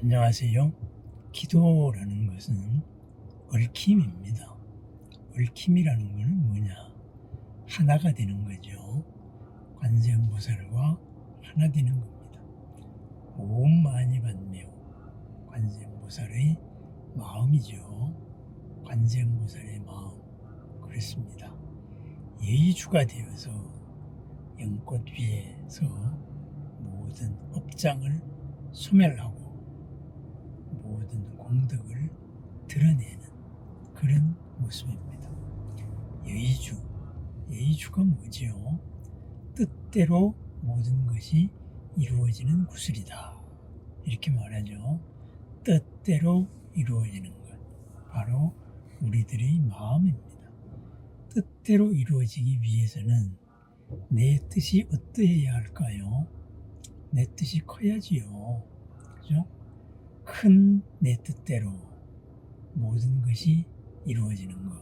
안녕하세요. 기도라는 것은 얽힘입니다. 얽힘이라는 것은 뭐냐? 하나가 되는 거죠. 관세음보살과 하나 되는 겁니다. 온 많이 받네요. 관세음보살의 마음이죠. 관세음보살의 마음. 그렇습니다. 예의주가 되어서 연꽃 위에서 모든 업장을 소멸하고 모든 공덕을 드러내는 그런 모습입니다. 예의주, 예의주가 뭐지요? 뜻대로 모든 것이 이루어지는 구슬이다. 이렇게 말하죠. 뜻대로 이루어지는 것. 바로 우리들의 마음입니다. 뜻대로 이루어지기 위해서는 내 뜻이 어떠해야 할까요? 내 뜻이 커야지요. 그죠? 큰 내 뜻대로 모든 것이 이루어지는 것.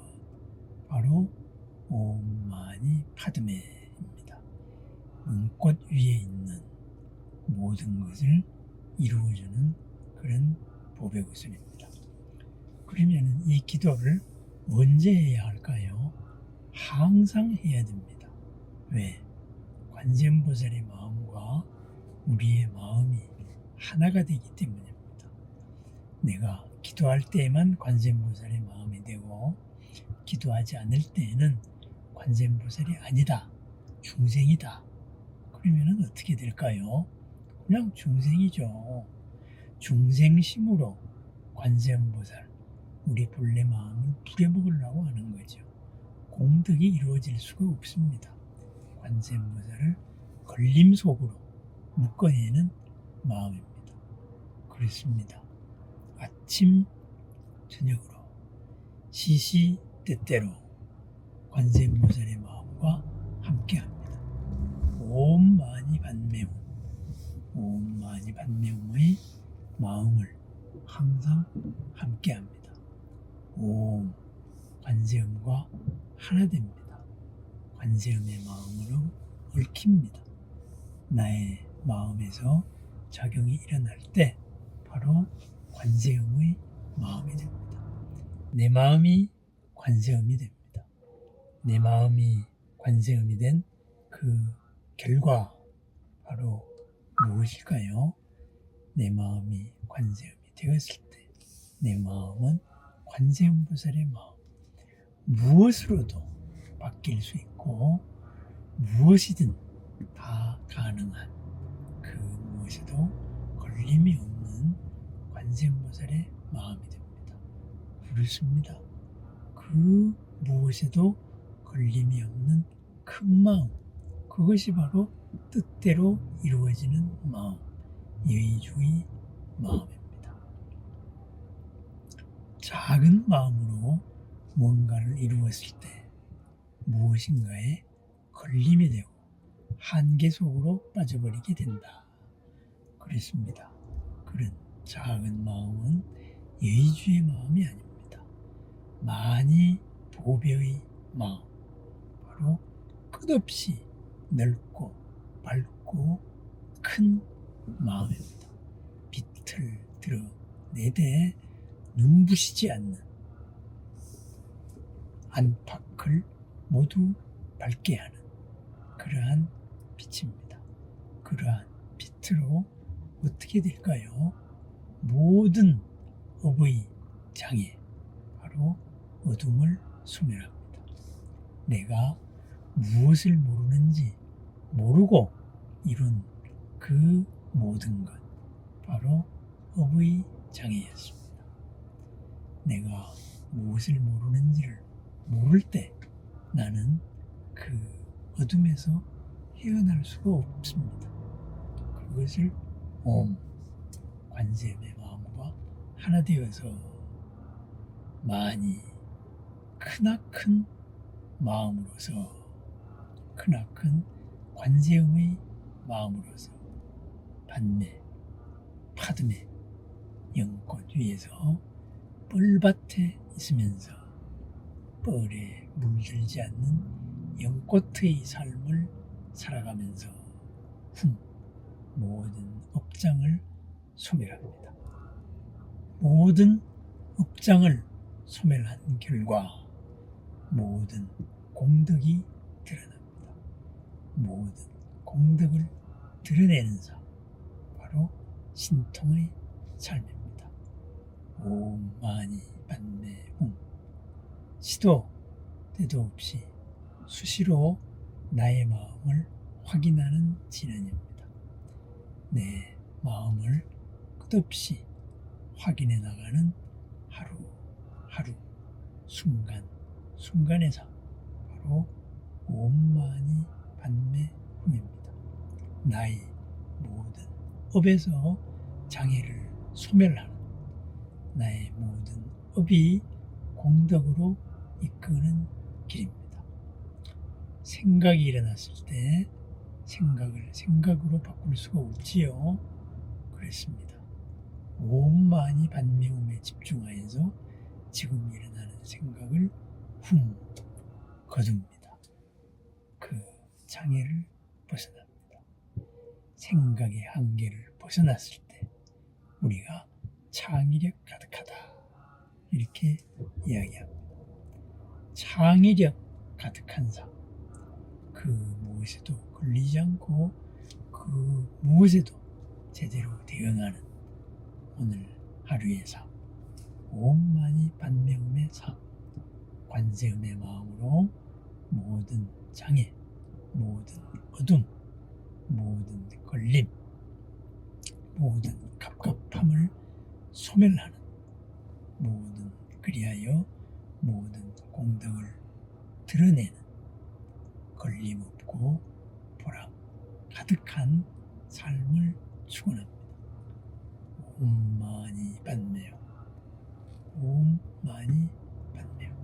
바로 오만이 파드메입니다. 눈꽃 위에 있는 모든 것을 이루어주는 그런 보배 구슬입니다. 그러면 이 기도를 언제 해야 할까요? 항상 해야 됩니다. 왜? 관세음보살의 마음과 우리의 마음이 하나가 되기 때문입니다. 내가 기도할 때에만 관세음보살의 마음이 되고 기도하지 않을 때에는 관세음보살이 아니다. 중생이다. 그러면 어떻게 될까요? 그냥 중생이죠. 중생심으로 관세음보살 우리 본래 마음을 부려먹으려고 하는 거죠. 공덕이 이루어질 수가 없습니다. 관세음보살을 걸림 속으로 묶어내는 마음입니다. 그렇습니다. 아침 저녁으로 시시 때때로 관세음보살의 마음과 함께합니다. 옴 많이 반매움, 옴 많이 반매움의 마음을 항상 함께합니다. 옴 관세음과 하나 됩니다. 관세음의 마음으로 얽힙니다. 나의 마음에서 작용이 일어날 때 바로 관세음의 마음이 됩니다. 내 마음이 관세음이 됩니다. 내 마음이 관세음이 된 그 결과 바로 무엇일까요? 내 마음이 관세음이 되었을 때 내 마음은 관세음보살의 마음 무엇으로도 바뀔 수 있고 무엇이든 다 가능한 그 무엇에도 걸림이 없는 관세음보살의 마음이 됩니다. 그렇습니다. 그 무엇에도 걸림이 없는 큰 마음 그것이 바로 뜻대로 이루어지는 마음 예의주의 마음입니다. 작은 마음으로 뭔가를 이루었을 때 무엇인가에 걸림이 되고 한계 속으로 빠져버리게 된다. 그렇습니다. 그런 작은 마음은 예의주의 마음이 아닙니다. 많이 보배의 마음, 바로 끝없이 넓고 밝고 큰 마음입니다. 빛을 내대 눈부시지 않는 안팎을 모두 밝게 하는 그러한 빛입니다. 그러한 빛으로 어떻게 될까요? 모든 업의 장애, 바로 어둠을 소멸합니다. 내가 무엇을 모르는지 모르고 이룬 그 모든 것, 바로 업의 장애였습니다. 내가 무엇을 모르는지를 모를 때 나는 그 어둠에서 헤어날 수가 없습니다. 그것을 옴 관세음의 마음과 하나 되어서 많이 크나큰 마음으로서 크나큰 관세음의 마음으로서 반매 파드매 연꽃 위에서 뻘밭에 있으면서 뻘에 물들지 않는 연꽃의 삶을 살아가면서 흠 모든 업장을 소멸합니다. 모든 업장을 소멸한 결과 모든 공덕이 드러납니다. 모든 공덕을 드러내는 삶, 바로 신통의 삶입니다. 옴 마니 반매 움 시도 때도 없이 수시로 나의 마음을 확인하는 진언입니다. 내 마음을 끝없이 확인해 나가는 하루 하루 순간 순간의 삶 바로 온만이 반매 hum입니다. 나의 모든 업에서 장애를 소멸하는 나의 모든 업이 공덕으로 이끄는 길입니다. 생각이 일어났을 때 생각을 생각으로 바꿀 수가 없지요. 그랬습니다. 온만이 반미움에 집중하여서 지금 일어나는 생각을 훔 거둡니다. 그 장애를 벗어납니다. 생각의 한계를 벗어났을 때 우리가 창의력 가득하다 이렇게 이야기합니다. 창의력 가득한 삶, 그 무엇에도 걸리지 않고 그 무엇에도 제대로 대응하는 오늘 하루의 삶, 온만이 반매움의 삶, 관세음의 마음으로 모든 장애, 모든 어둠, 모든 걸림, 모든 갑갑함을 소멸하는 모든 그리하여 모든 공덕을 드러내는 걸림없고 보람 가득한 삶을 축원합니다. 옴마니 반매요. 옴마니 반매요.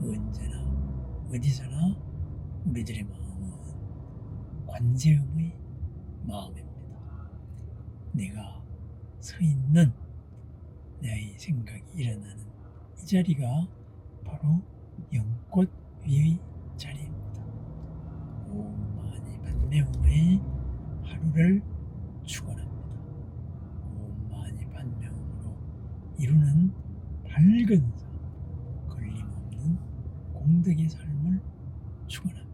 언제나 어디서나 우리들의 마음은 관세음의 마음입니다. 내가 서 있는 나의 생각이 일어나는 이 자리가 바로 연꽃 위의 자리입니다. 오만이 반매음의 하루를 축원합니다. 오만이 반매음으로 이루는 밝은 삶, 걸림없는 공덕의 삶을 축원합니다.